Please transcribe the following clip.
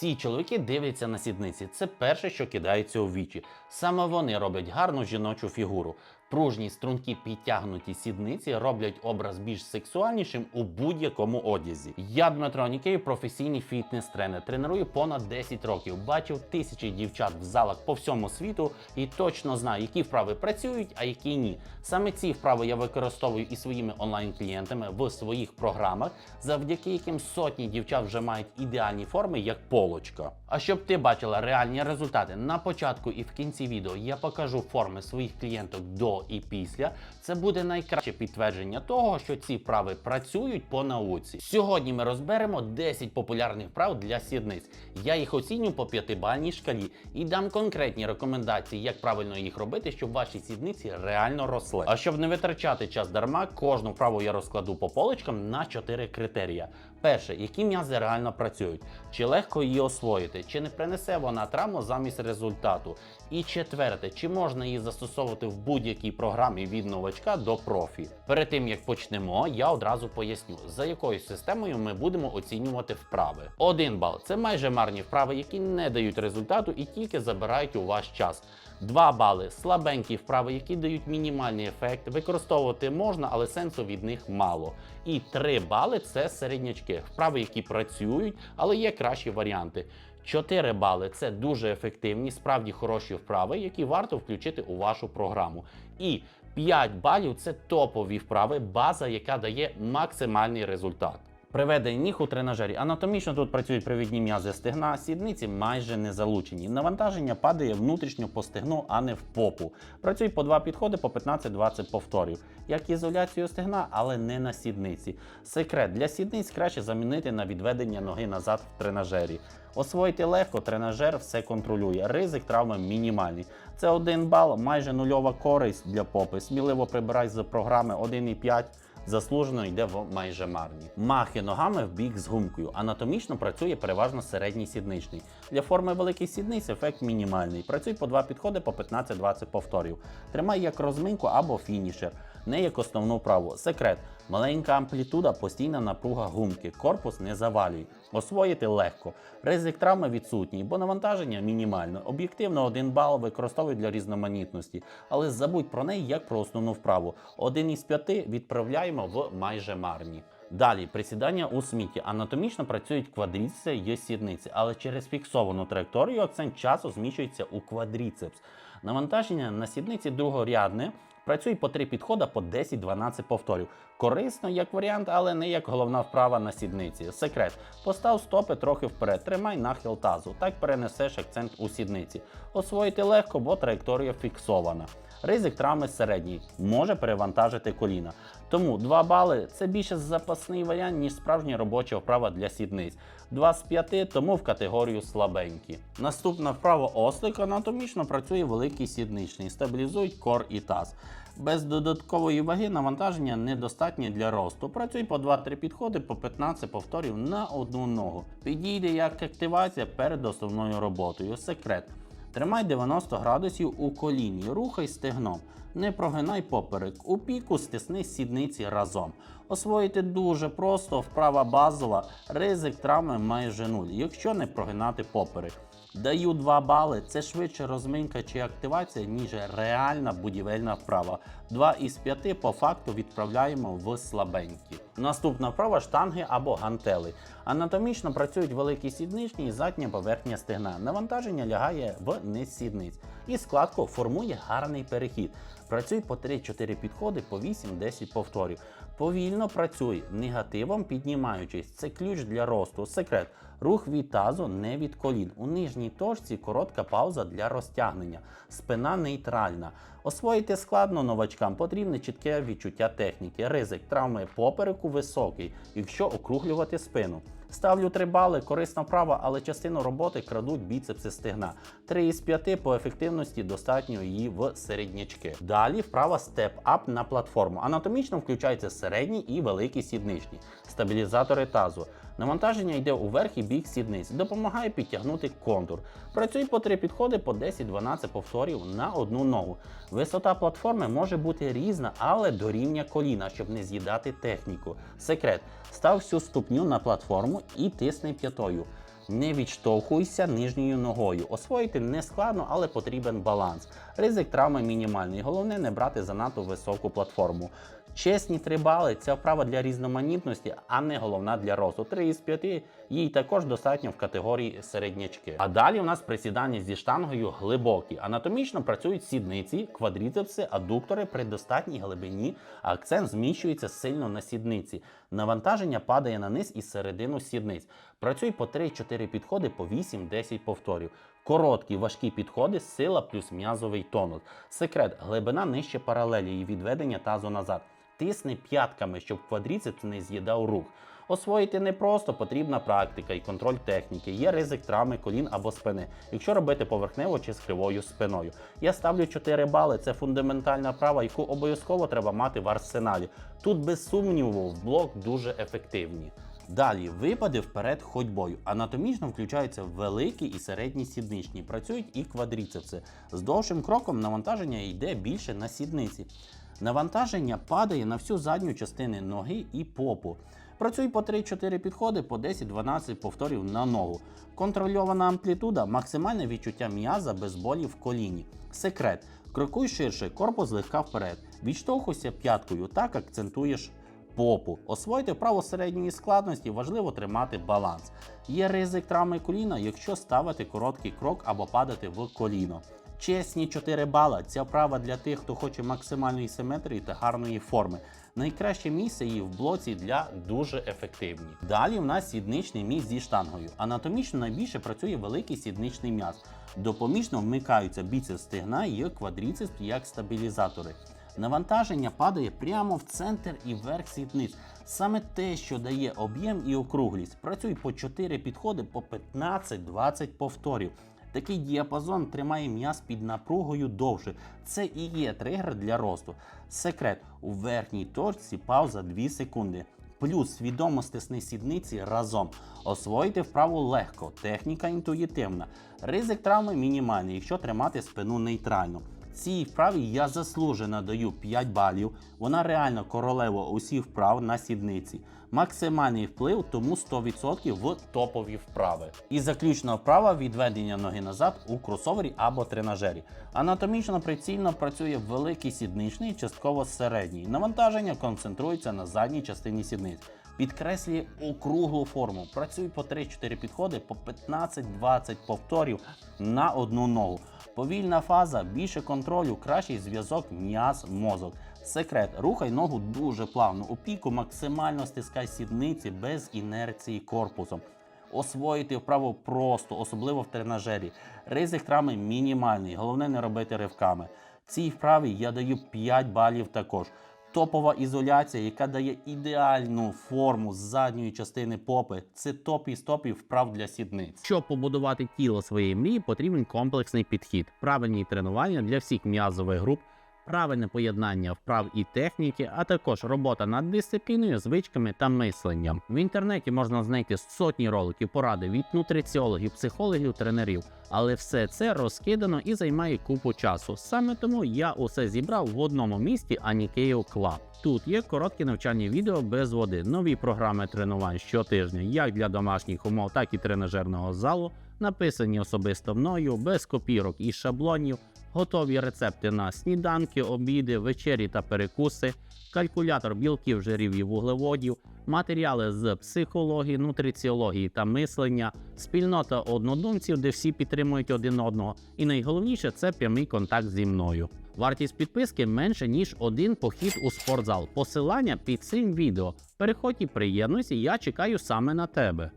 Всі чоловіки дивляться на сідниці. Це перше, що кидається у вічі. Саме вони роблять гарну жіночу фігуру. Пружні, стрункі, підтягнуті сідниці роблять образ більш сексуальнішим у будь-якому одязі. Я Дмитро Нікеєв, професійний фітнес-тренер. Треную понад 10 років. Бачив тисячі дівчат в залах по всьому світу і точно знаю, які вправи працюють, а які ні. Саме ці вправи я використовую і своїми онлайн-клієнтами в своїх програмах, завдяки яким сотні дівчат вже мають ідеальні форми, як полочка. А щоб ти бачила реальні результати на початку і в кінці відео я покажу форми своїх клієнток до і після. Це буде найкраще підтвердження того, що ці вправи працюють по науці. Сьогодні ми розберемо 10 популярних вправ для сідниць. Я їх оціню по 5-бальній шкалі і дам конкретні рекомендації, як правильно їх робити, щоб ваші сідниці реально росли. А щоб не витрачати час дарма, кожну вправу я розкладу по полочкам на 4 критерія. Перше, які м'язи реально працюють, чи легко її освоїти, чи не принесе вона травму замість результату. І четверте, чи можна її застосовувати в будь-якій програмі від новачка до профі. Перед тим як почнемо, я одразу поясню, за якою системою ми будемо оцінювати вправи. Один бал це майже марні вправи, які не дають результату і тільки забирають у ваш час. 2 бали слабенькі вправи, які дають мінімальний ефект. Використовувати можна, але сенсу від них мало. І 3 бали це середнячки, вправи, які працюють, але є кращі варіанти. 4 бали це дуже ефективні, справді хороші вправи, які варто включити у вашу програму. І 5 балів це топові вправи, база, яка дає максимальний результат. Приведення ніг у тренажері. Анатомічно тут працюють привідні м'язи стегна, сідниці майже не залучені. Навантаження падає внутрішньо по стегну, а не в попу. Працюють по два підходи по 15-20 повторів. Як ізоляцію стегна, але не на сідниці. Секрет для сідниць краще замінити на відведення ноги назад в тренажері. Освоїти легко, тренажер все контролює. Ризик травми мінімальний. Це 1 бал, майже нульова користь для попи. Сміливо прибирай з програми 1,5 заслужено йде в майже марні. Махи ногами в бік з гумкою. Анатомічно працює переважно середній сідничний. Для форми великих сідниць ефект мінімальний. Працюй по два підходи по 15-20 повторів. Тримай як розминку або фінішер, не як основну вправу. Секрет. Маленька амплітуда, постійна напруга гумки. Корпус не завалюй. Освоїти легко. Ризик травми відсутній, бо навантаження мінімально. Об'єктивно 1 бал використовують для різноманітності, але забудь про неї як про основну вправу. Один із п'яти відправляємо в майже марні. Далі присідання у сміті. Анатомічно працюють квадріцепси і сідниці, але через фіксовану траєкторію акцент часу зміщується у квадріцепс. Навантаження на сідниці другорядне. Працюй по три підходи по 10-12 повторів. Корисно як варіант, але не як головна вправа на сідниці. Секрет. Постав стопи трохи вперед, тримай нахил тазу. Так перенесеш акцент у сідниці. Освоїти легко, бо траєкторія фіксована. Ризик травми середній, може перевантажити коліна. Тому 2 бали це більше запасний варіант, ніж справжня робоча вправа для сідниць. 2 з 5, тому в категорію слабенькі. Наступна вправа ослик анатомічно працює великий сідничний, стабілізують кор і таз. Без додаткової ваги навантаження недостатнє для росту. Працюй по 2-3 підходи по 15 повторів на одну ногу. Підійде як активація перед основною роботою. Секрет. Тримай 90 градусів у коліні, рухай стегном. Не прогинай поперек. У піку стисни сідниці разом. Освоїти дуже просто, вправа базова, ризик травми майже нуль, якщо не прогинати поперек. Даю 2 бали. Це швидше розминка чи активація, ніж реальна будівельна вправа. 2 із 5 по факту відправляємо в слабенькі. Наступна вправа штанги або гантели. Анатомічно працюють великі сідничні і задня поверхня стегна. Навантаження лягає в низ сідниць. І складку формує гарний перехід. Працюй по 3-4 підходи по 8-10 повторів. Повільно працюй, негативом піднімаючись. Це ключ для росту. Секрет. Рух від тазу, не від колін. У нижній точці коротка пауза для розтягнення. Спина нейтральна. Освоїти складно новачкам, потрібне чітке відчуття техніки. Ризик травми попереку високий, якщо округлювати спину. Ставлю 3 бали, корисна вправа, але частину роботи крадуть біцепси стегна. 3 із 5 по ефективності достатньо її в середнячки. Далі вправа степ-ап на платформу. Анатомічно включаються середні і великі сідничні, стабілізатори тазу. Навантаження йде у верх бік сідниць, допомагає підтягнути контур. Працюй по 3 підходи по 10-12 повторів на одну ногу. Висота платформи може бути різна, але до рівня коліна, щоб не з'їдати техніку. Секрет: став всю ступню на платформу і тисни п'ятою. Не відштовхуйся нижньою ногою. Освоїти не складно, але потрібен баланс. Ризик травми мінімальний. Головне не брати занадто високу платформу. Чесні 3 бали це вправа для різноманітності, а не головна для росту. 3 із 5 їй також достатньо в категорії середнячки. А далі у нас присідання зі штангою глибокі. Анатомічно працюють сідниці, квадріцепси, адуктори при достатній глибині, а акцент зміщується сильно на сідниці. Навантаження падає на низ і середину сідниць. Працюй по 3-4 підходи по 8-10 повторів. Короткі важкі підходи, сила плюс м'язовий тонус. Секрет глибина нижче паралелі і відведення тазу назад. Тисни п'ятками, щоб квадріцепс не з'їдав рух. Освоїти не просто потрібна практика і контроль техніки. Є ризик травми колін або спини, якщо робити поверхнево чи з кривою спиною. Я ставлю 4 бали. Це фундаментальна права, яку обов'язково треба мати в арсеналі. Тут без сумніву в блок дуже ефективні. Далі випади вперед ходьбою. Анатомічно включаються великі і середні сідничні. Працюють і квадріцепси. З довшим кроком навантаження йде більше на сідниці. Навантаження падає на всю задню частину ноги і попу. Працюй по 3-4 підходи по 10-12 повторів на ногу. Контрольована амплітуда, максимальне відчуття м'яза без болі в коліні. Секрет. Крокуй ширше, корпус злегка вперед. Відштовхуйся п'яткою, так акцентуєш попу. Освоїти вправо середньої складності важливо тримати баланс. Є ризик травми коліна, якщо ставити короткий крок або падати в коліно. Чесні 4 бала. Ця вправа для тих, хто хоче максимальної симетрії та гарної форми. Найкраще місце її в блоці для дуже ефективні. Далі в нас сідничний міст зі штангою. Анатомічно найбільше працює великий сідничний м'яз. Допоміжно вмикаються біцепс стегна і квадріцепс як стабілізатори. Навантаження падає прямо в центр і верх сідниць. Саме те, що дає об'єм і округлість. Працюй по 4 підходи по 15-20 повторів. Такий діапазон тримає м'яз під напругою довше. Це і є тригер для росту. Секрет у верхній точці пауза 2 секунди. Плюс свідомо стисни сідниці разом. Освоїти вправу легко, техніка інтуїтивна. Ризик травми мінімальний, якщо тримати спину нейтрально. Цій вправі я заслужено даю 5 балів. Вона реально королева усіх вправ на сідниці. Максимальний вплив, тому 100% в топові вправи. І заключна вправа відведення ноги назад у кросовері або тренажері. Анатомічно прицільно працює великий сідничний, частково середній. Навантаження концентрується на задній частині сідниць. Підкреслює округлу форму. Працюй по 3-4 підходи по 15-20 повторів на одну ногу. Повільна фаза, більше контролю, кращий зв'язок м'яз-мозок. Секрет, рухай ногу дуже плавно. У піку максимально стискай сідниці без інерції корпусом. Освоїти вправо просто, особливо в тренажері. Ризик травми мінімальний, головне не робити ривками. Цій вправі я даю 5 балів також. Топова ізоляція, яка дає ідеальну форму з задньої частини попи. Це топ із топів вправ для сідниць. Щоб побудувати тіло своєї мрії, потрібен комплексний підхід, правильні тренування для всіх м'язових груп, правильне поєднання вправ і техніки, а також робота над дисципліною, звичками та мисленням. В інтернеті можна знайти сотні роликів, поради від нутриціологів, психологів, тренерів. Але все це розкидано і займає купу часу. Саме тому я усе зібрав в одному місті Анікеїв Клаб. Тут є короткі навчальні відео без води, нові програми тренувань щотижня, як для домашніх умов, так і тренажерного залу, написані особисто мною, без копірок і шаблонів, готові рецепти на сніданки, обіди, вечері та перекуси, калькулятор білків, жирів і вуглеводів, матеріали з психології, нутриціології та мислення, спільнота однодумців, де всі підтримують один одного. І найголовніше це прямий контакт зі мною. Вартість підписки менше ніж один похід у спортзал. Посилання під цим відео. Переходь і приєднуйся, я чекаю саме на тебе.